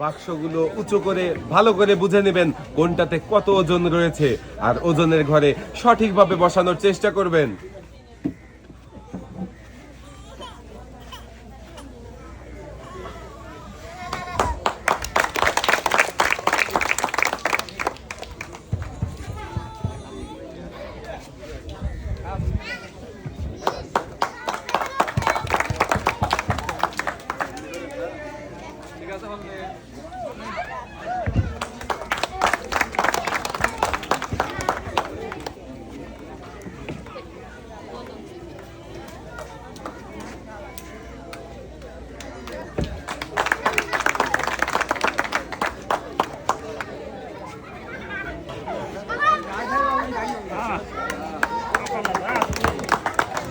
বাক্সগুলো উঁচু করে, ভালো করে বুঝে নেবেন কোনটাতে কত ওজন রয়েছে। আর ওজনের ঘরে সঠিকভাবে বসানোর চেষ্টা করবেন। 何だ?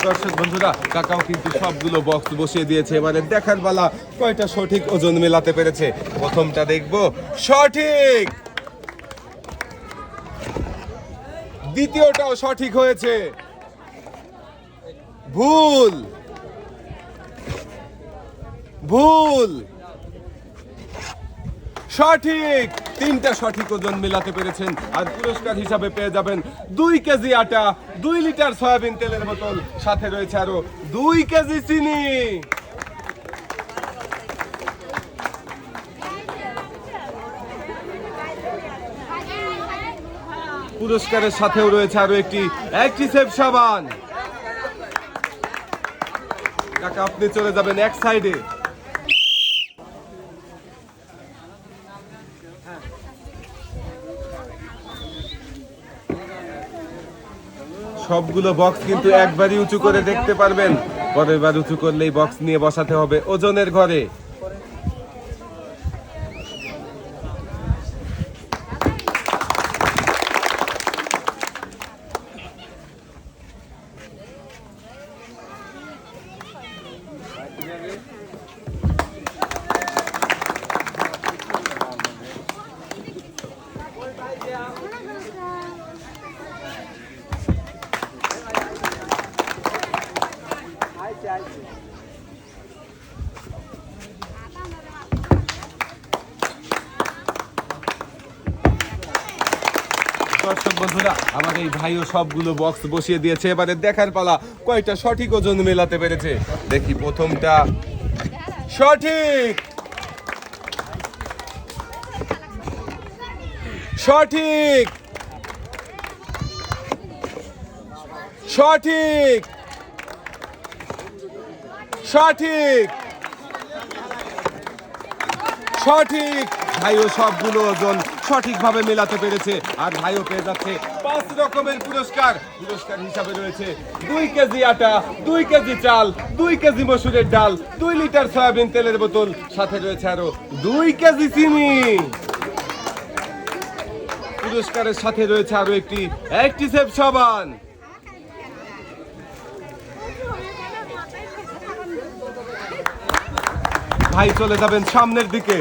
দর্শক বন্ধুরা, কাকাও কিন্তু সবগুলো বক্স বসিয়ে দিয়েছে। এবারে দেখার বেলা কয়টা সঠিক ওজন মেলাতে পেরেছে? প্রথমটা দেখব। সঠিক! দ্বিতীয়টাও সঠিক হয়েছে। ভুল! ভুল! সঠিক! তিনটা সঠিক ওজন মেলাতে পেরেছেন আর পুরস্কার হিসাবে পেয়ে যাবেন দুই কেজি আটা, দুই লিটার সয়াবিন তেলের বোতল। সাথে রয়েছে আরও দুই কেজি চিনি। পুরস্কারের সাথেও রয়েছে আরও একটি অ্যাক্টিসেভ সাবান। কাকা, আপনি চলে যাবেন এক সাইডে। সবগুলো বক্স কিন্তু একবারই উঁচু করে দেখতে পারবেন। পরের বার উঁচু করলেই বক্স নিয়ে বসাতে হবে ওজনের ঘরে। দর্শক বন্ধুরা আমার এই ভাইও সবগুলো বক্স বসিয়ে দিয়েছে। এবারে দেখার পালা, কয়টা সঠিক ওজন মেলাতে পেরেছে? দেখি প্রথমটা। সঠিক! সঠিক! সঠিক! সঠিক। সঠিক। ভাইও সবগুলো ওজন সঠিকভাবে মেলাতে পেরেছে আর ভাইও পেয়ে যাচ্ছে পাঁচ রকমের পুরস্কার। পুরস্কার হিসাবে রয়েছে দুই কেজি আটা, দুই কেজি চাল, দুই কেজি মসুরের ডাল, দুই লিটার সয়াবিন তেলের বোতল, সাথে রয়েছে আরও দুই কেজি চিনি। পুরস্কারের সাথে রয়েছে আরও একটি অ্যাক্টিসেভ সাবান। ভাই চলে যাবেন সামনের দিকে।